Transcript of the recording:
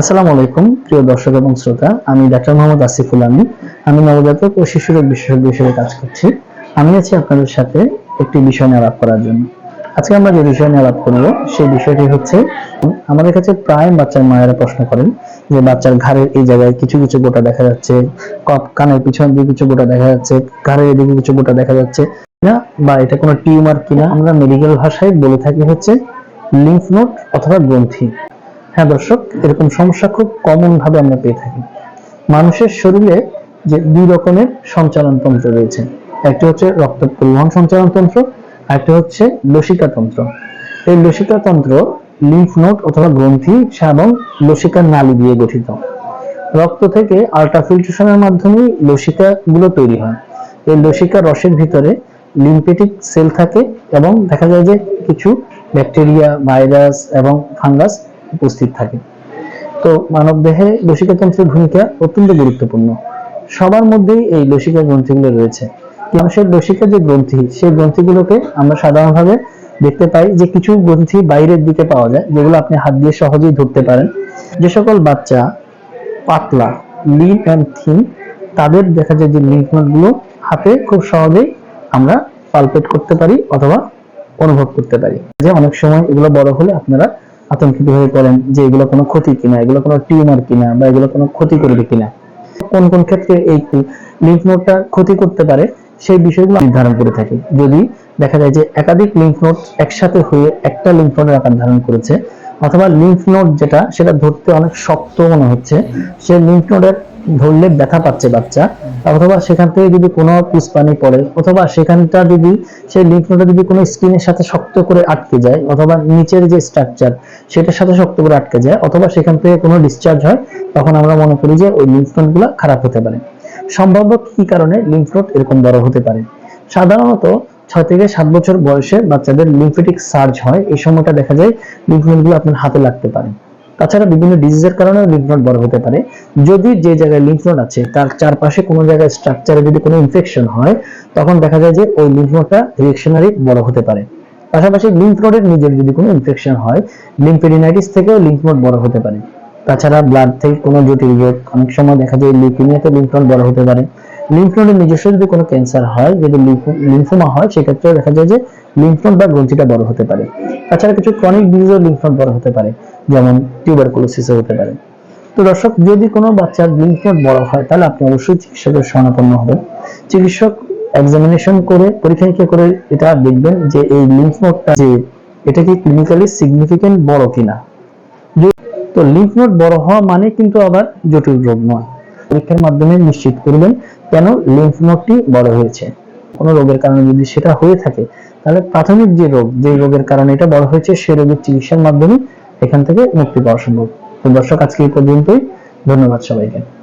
আসসালামু আলাইকুম, প্রিয় দর্শক এবং শ্রোতা। আমি ডাক্তার মোহাম্মদ আসিফুল আমিন। আমি নবজাতক ও শিশু রোগ বিশেষজ্ঞ হিসেবে কাজ করছি। আমি আছি আপনাদের সাথে একটি বিষয় নিয়ে আলাপ করার জন্য। আজকে আমরা যে বিষয় নিয়ে আলাপ করব, সেই বিষয়টি হচ্ছে, আমাদের কাছে প্রায় বাচ্চার মায়েরা প্রশ্ন করেন যে বাচ্চার ঘাড়ের এই জায়গায় কিছু কিছু গোটা দেখা যাচ্ছে কপ কানের পিছন দিয়ে কিছু গোটা দেখা যাচ্ছে, ঘাড়ের এদিকে কিছু গোটা দেখা যাচ্ছে না বা এটা কোনো টিউমার কিনা, আমরা মেডিকেল ভাষায় বলে থাকি হচ্ছে লিম্ফ নোট অথবা গ্রন্থি। হ্যাঁ দর্শক, এরকম সমস্যা খুব কমন ভাবে আমরা পেয়ে থাকি। মানুষের শরীরে যে দুই রকমের সঞ্চালন তন্ত্র রয়েছে। একটি হচ্ছে রক্ত পরিবহন সঞ্চালন তন্ত্র, আরেকটি হচ্ছে লসিকা তন্ত্র। এই লসিকা তন্ত্র লিম্ফ নোট অথবা গ্রন্থি এবং লসিকার নালী দিয়ে গঠিত। রক্ত থেকে আল্ট্রাফিল্ট্রেশনের মাধ্যমে লসিকা গুলো তৈরি হয়। এই লসিকা রসের ভিতরে লিম্ফেটিক সেল থাকে এবং দেখা যায় যে কিছু ব্যাকটেরিয়া ভাইরাস এবং ফাঙ্গাস উপস্থিত থাকে। তো মানব দেহে লসিকা তন্ত্রের ভূমিকা অত্যন্ত গুরুত্বপূর্ণ। সবার মধ্যেই এই লসিকা গ্রন্থিগুলো রয়েছে। মানুষের লসিকা যে গ্রন্থি, সেই গ্রন্থিগুলোকে আমরা সাধারণভাবে দেখতে পাই যে কিছু গ্রন্থি বাইরের দিকে পাওয়া যায়, যেগুলো আপনি হাত দিয়ে সহজেই ধরতে পারেন। যে সকল বাচ্চা, পাতলা, লিন অ্যান্ড থিন, তাদের দেখা যায় যে লিম্ফগুলো হাতে খুব সহজেই আমরা পালপেট করতে পারি অথবা অনুভব করতে পারি। যে অনেক সময় এগুলো বড় হলে আপনারা আতঙ্কিত হয়ে পড়েন যে এগুলো কোনো ক্ষতি কিনা, এগুলো কোনো টিউমার কিনা বা এগুলো কোনো ক্ষতি করবে কিনা। কোন কোন ক্ষেত্রে এই লিম্ফ নোডটা ক্ষতি করতে পারে সেই বিষয়গুলো নির্ধারণ করে থাকি। যদি দেখা যায় যে একাধিক লিঙ্ক নোড একসাথে হয়ে একটা লিঙ্ক নোডের আকার ধারণ করেছে, অথবা লিঙ্ক নোট যেটা সেটা ধরতে অনেক শক্ত মনে হচ্ছে সেই লিঙ্ক নোডের ধরলে ব্যথা পাচ্ছে বাচ্চা, অথবা সেখান থেকে যদি কোনো পিস পানি পড়ে, অথবা সেখানটা যদি, সেই লিম্ফ নোডটা যদি কোনো স্কিনের সাথে শক্ত করে আটকে যায়, অথবা নিচের যে স্ট্রাকচার সেটার সাথে শক্ত করে আটকে যায়, অথবা সেখান থেকে কোনো ডিসচার্জ হয়, তখন আমরা মনে করি যে ওই লিম্ফ নোডগুলো খারাপ হতে পারে। সম্ভাব্য কি কারণে লিম্ফ নোড এরকম বড় হতে পারে? সাধারণত ছয় থেকে সাত বছর বয়সে বাচ্চাদের লিম্ফেটিক সার্জ হয়, এই সময়টা দেখা যায় লিম্ফ নোডগুলো আপনার হাতে লাগতে পারে। তাছাড়া বিভিন্ন ডিজিজের কারণে লিম্ফ নোড বড় হতে পারে। যদি যে জায়গায় লিম্ফ নোড আছে, তার চারপাশে কোনো জায়গায় স্ট্রাকচারে যদি কোনো ইনফেকশন হয়, তখন দেখা যায় যে ওই লিম্ফ নোডটা রিয়েকশনারি বড় হতে পারে। পাশাপাশি লিম্ফ নোডের নিজের যদি কোনো ইনফেকশন হয় লিম্ফেডিনাইটিস থেকেও লিম্ফ নোড বড় হতে পারে। তাছাড়া ব্লাড থেকে কোনো জটিল রোগ, অনেক সময় দেখা যায় লিউকেমিয়াতে লিম্ফ নোড বড় হতে পারে। লিম্ফ নোডের নিজস্ব যদি কোনো ক্যান্সার হয়, যদি লিম্ফোমা হয় সেক্ষেত্রে দেখা যায় যে লিম্ফ বা গ্রন্থিটা বড় হতে পারে। তাছাড়া কিছু ক্রনিক ডিজিজের লিম্ফ বড় হতে পারে, যেমন টিউবারকুলোসিসও হতে পারে। তো দর্শক, যদি কোনো বাচ্চার লিম্ফ বড় হয়, তাহলে আপনি অবশ্যই চিকিৎসকের শরণাপন্ন হবেন। চিকিৎসক এক্সামিনেশন করে পরীক্ষা নিরীক্ষা করে এটা দেখবেন যে এই লিম্ফ নোডটা যে এটা কি ক্লিনিক্যালি সিগনিফিকেন্ট বড় কিনা। তো লিম্ফ নোড বড় হওয়া মানে কিন্তু আবার জটিল রোগ নয়। পরীক্ষার মাধ্যমে নিশ্চিত করবেন কেন লিম্ফ নোডটি বড় হয়েছে? কোনো রোগের কারণে যদি সেটা হয়ে থাকে, তাহলে প্রাথমিক যে রোগ, যে রোগের কারণে এটা বড় হয়েছে, সে রোগের চিকিৎসার মাধ্যমে এখান থেকে মুক্তি পাওয়া সম্ভব। তো দর্শক, আজকে এই পর্যন্তই। ধন্যবাদ সবাইকে।